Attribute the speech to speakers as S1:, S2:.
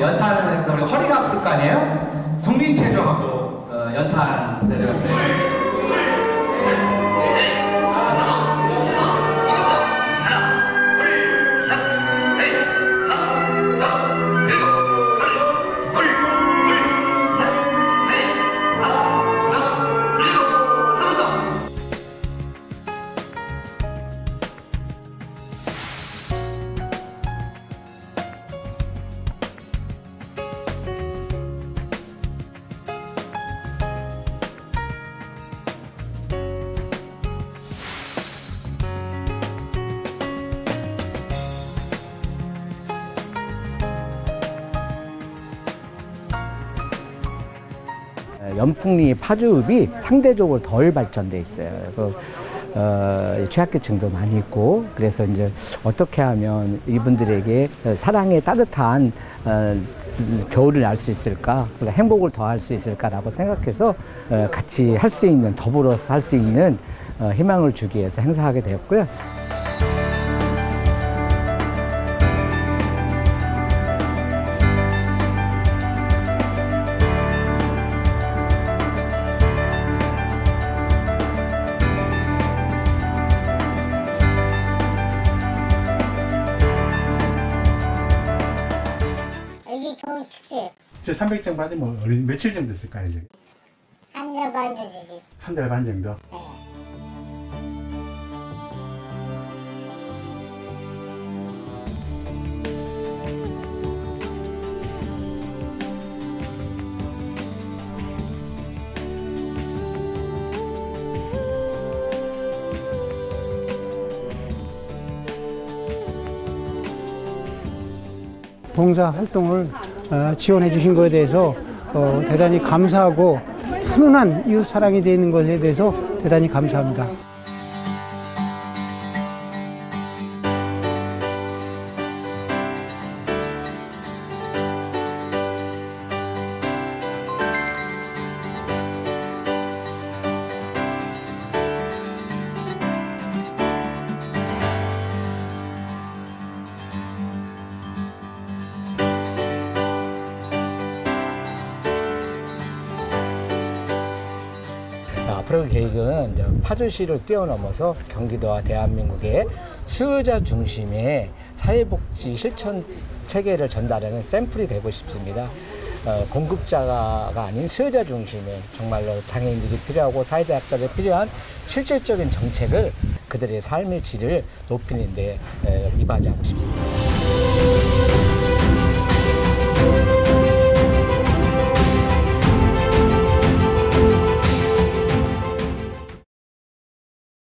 S1: 연탄은 그럼 허리가 아플 거 아니에요? 국민체조하고 어, 연탄 내려가면
S2: 연풍리 파주읍이 상대적으로 덜 발전돼 있어요. 그, 어, 취약계층도 많이 있고 그래서 이제 어떻게 하면 이분들에게 사랑의 따뜻한 어, 겨울을 알 수 있을까, 그러니까 행복을 더할 수 있을까라고 생각해서 어, 같이 할 수 있는 더불어서 할 수 있는 어, 희망을 주기 위해서 행사하게 되었고요.
S3: 축제.
S4: 저 300장 받으면 어느- 며칠 정도 쓸까요? 이제?
S3: 한년 반도 주지.
S4: 한 달 반 정도?
S5: 봉사 활동을 어, 지원해 주신 것에 대해서 어, 대단히 감사하고 훈훈한 이웃 사랑이 되는 것에 대해서 대단히 감사합니다.
S2: 앞으로 계획은 이제 파주시를 뛰어넘어서 경기도와 대한민국의 수요자 중심의 사회복지 실천 체계를 전달하는 샘플이 되고 싶습니다. 어, 공급자가 아닌 수요자 중심의 정말로 장애인들이 필요하고 사회자 약자들이 필요한 실질적인 정책을 그들의 삶의 질을 높이는 데 에, 이바지하고 싶습니다.